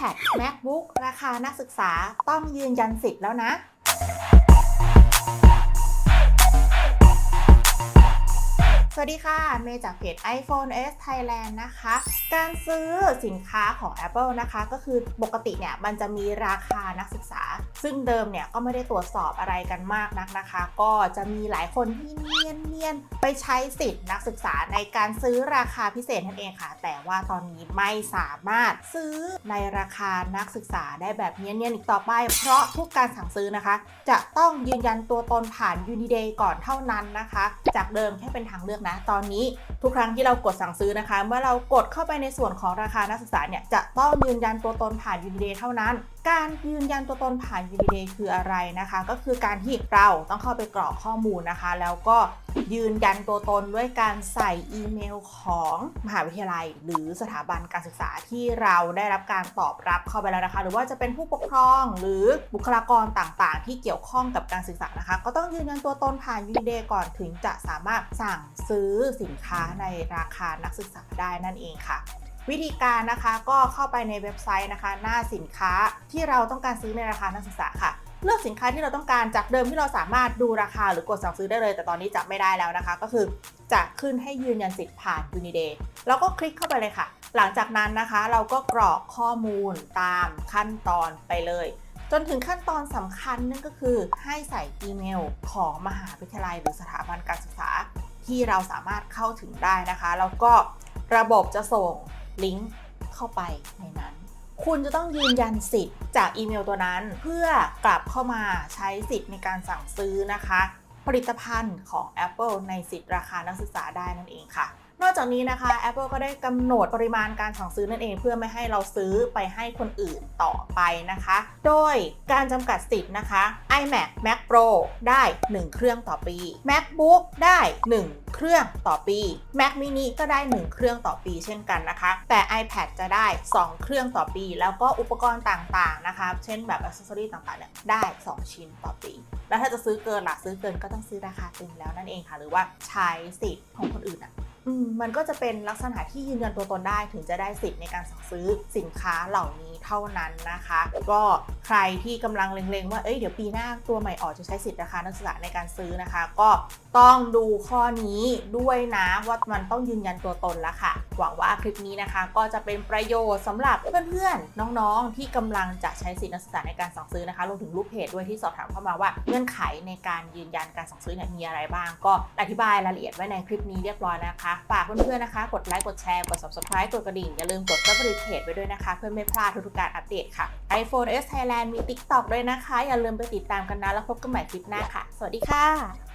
iPad MacBook ราคานักศึกษาต้องยืนยันสิทธิ์แล้วนะสวัสดีค่ะ เมย์จากเพจ iPhone S Thailand นะคะ การซื้อสินค้าของ Apple นะคะ ก็คือปกติเนี่ย มันจะมีราคานักศึกษา ซึ่งเดิมเนี่ยก็ไม่ได้ตรวจสอบอะไรกันมากนักนะคะ ก็จะมีหลายคนที่เนียนเนียนๆไปใช้สิทธิ์นักศึกษาในการซื้อราคาพิเศษนั่นเองค่ะ แต่ว่าตอนนี้ไม่สามารถซื้อในราคานักศึกษาได้แบบเนียนๆอีกต่อไป เพราะทุกการสั่งซื้อนะคะ จะต้องยืนยันตัวตนผ่าน Uniday ก่อนเท่านั้นนะคะ จากเดิมแค่เป็นทางเลือกนะ ตอนนี้ทุกครั้งที่เรากดสั่งซื้อนะคะ เมื่อเรากดเข้าไปในส่วนของราคานักศึกษาเนี่ยจะต้องยืนยันตัวตนผ่านยูนิเดเท่านั้น การยืนยันตัวตนผ่านยูนิเดคืออะไรนะคะ ก็คือการที่เราต้องเข้าไปกรอกข้อมูลนะคะ แล้วก็ยืนยันตัวตนด้วยการใส่อีเมลของมหาวิทยาลัย หรือสถาบันการศึกษาที่เราได้รับการตอบรับเข้าไปแล้วนะคะ หรือว่าจะเป็นผู้ปกครองหรือบุคลากรต่างๆ ที่เกี่ยวข้องกับการศึกษานะคะ ก็ต้องยืนยันตัวตนผ่าน Uniday ก่อนถึงจะสามารถสั่งซื้อสินค้าในราคานักศึกษาได้นั่นเองค่ะวิธีการนะคะก็เข้าไปในเว็บไซต์นะคะ หน้าสินค้าที่เราต้องการซื้อในราคานักศึกษาค่ะ เลือกสินค้าที่เราต้องการจากเดิมที่เราสามารถดูราคาหรือกดสั่งซื้อได้เลย แต่ตอนนี้จะไม่ได้แล้วนะคะ ก็คือจะขึ้นให้ยืนยันสิทธิ์ผ่าน Uniday แล้วก็คลิกเข้าไปเลยค่ะ หลังจากนั้นนะคะเราก็กรอกข้อมูลตามขั้นตอนไปเลย จนถึงขั้นตอนสำคัญนั่นก็คือให้ใส่อีเมลของมหาวิทยาลัยหรือสถาบันการศึกษา ที่เราสามารถเข้าถึงได้นะคะ แล้วก็ระบบจะส่งลิงก์เข้าไปในนั้น คุณจะต้องยืนยันสิทธิ์จากอีเมลตัวนั้น เพื่อกลับเข้ามาใช้สิทธิ์ในการสั่งซื้อนะคะ ลิตภัณฑ์ของ Apple ในสิทธิ์ราคานักศึกษาได้นั่นเองค่ะ นอกจากนี้นะคะ Apple ก็ได้กำหนดปริมาณการสั่งซื้อนั่นเอง เพื่อไม่ให้เราซื้อไปให้คนอื่นต่อไปนะคะ โดยการจำกัดสิทธิ์นะคะ iMac Mac Pro ได้ 1 เครื่องต่อปี MacBook ได้ 1 เครื่องต่อปี Mac mini ก็ได้ 1 เครื่องต่อปีเช่นกันนะคะ แต่ iPad จะได้ 2 เครื่องต่อปี แล้วก็อุปกรณ์ต่างๆนะคะ เช่นแบบอ c เซสซอรีต่างๆเนี่ยได้ 2 ชิ้นต่อปี แล้วถ้าจะซื้อเกินล่ะซื้อเกินก็ต้องซื้อราคาเต็มแล้วนั่นเองค่ะ หรือว่าใช้สิทธิ์ของคนอื่นอะ มันก็จะเป็นลักษณะที่ยืนยันตัวตนได้ถึงจะได้สิทธิ์ในการสั่งซื้อสินค้าเหล่านี้เท่านั้นนะคะ ก็ใครที่กำลังเล็งๆว่าเอ้ยเดี๋ยวปีหน้าตัวใหม่ออกจะใช้สิทธิ์ราคานักศึกษาในการซื้อนะคะ ก็ต้องดูข้อนี้ด้วยนะว่ามันต้องยืนยันตัวตนแล้วค่ะ หวังว่าคลิปนี้นะคะ ก็จะเป็นประโยชน์สำหรับเพื่อนๆน้องๆ ที่กำลังจะใช้สิทธิ์นักศึกษาในการสั่งซื้อนะคะรวมถึงรูปเพจด้วยที่สอบถามเข้ามาว่าเงื่อนไขในการยืนยันการสั่งซื้อเนี่ยมีอะไรบ้าง ก็อธิบายรายละเอียดไว้ในคลิปนี้เรียบร้อยนะคะฝากเพื่อนๆนะคะ กดไลค์ กดแชร์ กด subscribe กดกระดิ่ง อย่าลืมกด subscribe เพจไว้ด้วยนะคะ เพื่อไม่พลาดทุกๆการอัปเดตค่ะ iPhone S Thailand มี TikTok ด้วยนะคะ อย่าลืมไปติดตามกันนะ แล้วพบกันใหม่คลิปหน้าค่ะ สวัสดีค่ะ